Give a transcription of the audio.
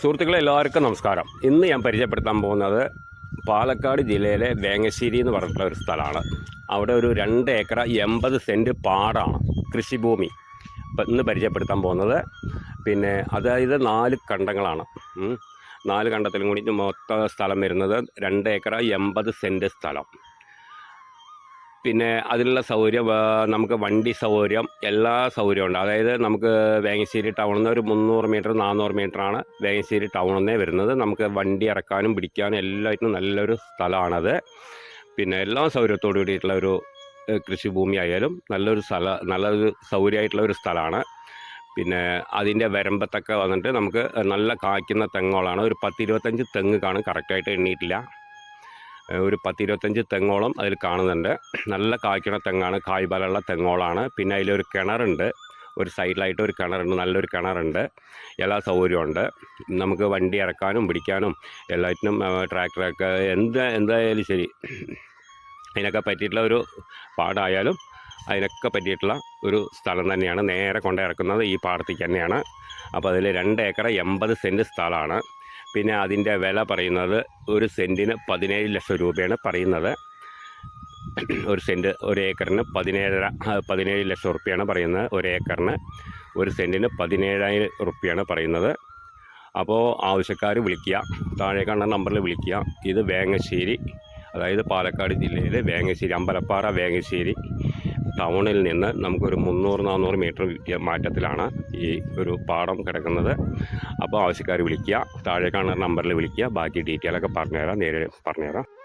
സുഹൃത്തുക്കളെ എല്ലാവർക്കും നമസ്കാരം. ഇന്ന് ഞാൻ പരിചയപ്പെടുത്താൻ പോകുന്നത് പാലക്കാട് ജില്ലയിലെ വേങ്ങശ്ശേരി എന്ന് പറഞ്ഞിട്ടുള്ള ഒരു സ്ഥലമാണ്. അവിടെ ഒരു രണ്ട് ഏക്കർ എൺപത് സെന്റ് പാടാണ് കൃഷിഭൂമി. ഇന്ന് പരിചയപ്പെടുത്താൻ പോകുന്നത് പിന്നെ അതായത് നാല് കണ്ടങ്ങളാണ്. നാല് കണ്ടത്തിലും കൂടി മൊത്തം സ്ഥലം വരുന്നത് രണ്ട് ഏക്കർ എൺപത് സെന്റ് സ്ഥലം. പിന്നെ അതിലുള്ള സൗകര്യം നമുക്ക് വണ്ടി സൗകര്യം എല്ലാ സൗകര്യവും ഉണ്ട്. അതായത് നമുക്ക് വേങ്ങശ്ശേരി ടൗണിൽ നിന്ന് ഒരു മുന്നൂറ് മീറ്റർ നാനൂറ് മീറ്ററാണ് വേങ്ങശ്ശേരി ടൗണിൽ നിന്നേ വരുന്നത്. നമുക്ക് വണ്ടി ഇറക്കാനും പിടിക്കാനും എല്ലാറ്റിനും നല്ലൊരു സ്ഥലമാണത്. പിന്നെ എല്ലാ സൗകര്യത്തോടു കൂടിയിട്ടുള്ള ഒരു കൃഷിഭൂമി ആയാലും നല്ലൊരു സ്ഥല നല്ലൊരു സൗകര്യമായിട്ടുള്ള ഒരു സ്ഥലമാണ്. പിന്നെ അതിന്റെ വരമ്പത്തൊക്കെ വന്നിട്ട് നമുക്ക് നല്ല കായ്ക്കുന്ന തെങ്ങുകളാണ്. ഒരു പത്തിരുപത്തഞ്ച് തെങ്ങ് കാണും. കറക്റ്റായിട്ട് എണ്ണിയിട്ടില്ല ഒരു പത്തിരുപത്തഞ്ച് തെങ്ങോളം അതിൽ കാണുന്നുണ്ട്. നല്ല കായ്ക്കണ തെങ്ങാണ് കായ്ബലമുള്ള തെങ്ങോളാണ്. പിന്നെ അതിലൊരു കിണറുണ്ട്. ഒരു സൈഡിലായിട്ട് ഒരു കിണറുണ്ട് നല്ലൊരു കിണറുണ്ട്. എല്ലാ സൗകര്യമുണ്ട് നമുക്ക് വണ്ടി ഇറക്കാനും പിടിക്കാനും എല്ലാറ്റിനും ട്രാക്ടറൊക്കെ എന്ത് എന്തായാലും ശരി. അതിനൊക്കെ പറ്റിയിട്ടുള്ള ഒരു പാടായാലും അതിനൊക്കെ പറ്റിയിട്ടുള്ള ഒരു സ്ഥലം തന്നെയാണ്. നേരെ കൊണ്ട് ഇറക്കുന്നത് ഈ പാടത്തേക്ക് തന്നെയാണ്. അപ്പോൾ അതിൽ രണ്ട് ഏക്കർ എൺപത് സെന്റ് സ്ഥലമാണ്. പിന്നെ അതിന്റെ വില പറയുന്നത് ഒരു സെന്റിന് പതിനേഴ് ലക്ഷം രൂപയാണ് പറയുന്നത്. ഒരു സെന്റ് ഒരു ഏക്കറിന് പതിനേഴര പതിനേഴ് ലക്ഷം റുപ്യാണ് പറയുന്നത്. ഒരു ഏക്കറിന് ഒരു സെന്റിന് പതിനേഴായിരം റുപ്യാണ് പറയുന്നത്. അപ്പോൾ ആവശ്യക്കാർ വിളിക്കുക താഴെ കാണുന്ന നമ്പറിൽ വിളിക്കുക. ഇത് വേങ്ങശ്ശേരി അതായത് പാലക്കാട് ജില്ലയിലെ വേങ്ങശ്ശേരി അമ്പലപ്പാറ വേങ്ങശ്ശേരി. ടൗണിൽ നിന്ന് നമുക്കൊരു മുന്നൂറ് നാനൂറ് മീറ്റർ മാറ്റത്തിലാണ് ഈ ഒരു പാടം കിടക്കുന്നത്. അപ്പോൾ ആവശ്യക്കാർ വിളിക്കുക താഴെ കാണുന്ന നമ്പറിൽ വിളിക്കുക. ബാക്കി ഡീറ്റെയിലൊക്കെ പറഞ്ഞുതരാം നേരെ പറഞ്ഞുതരാം.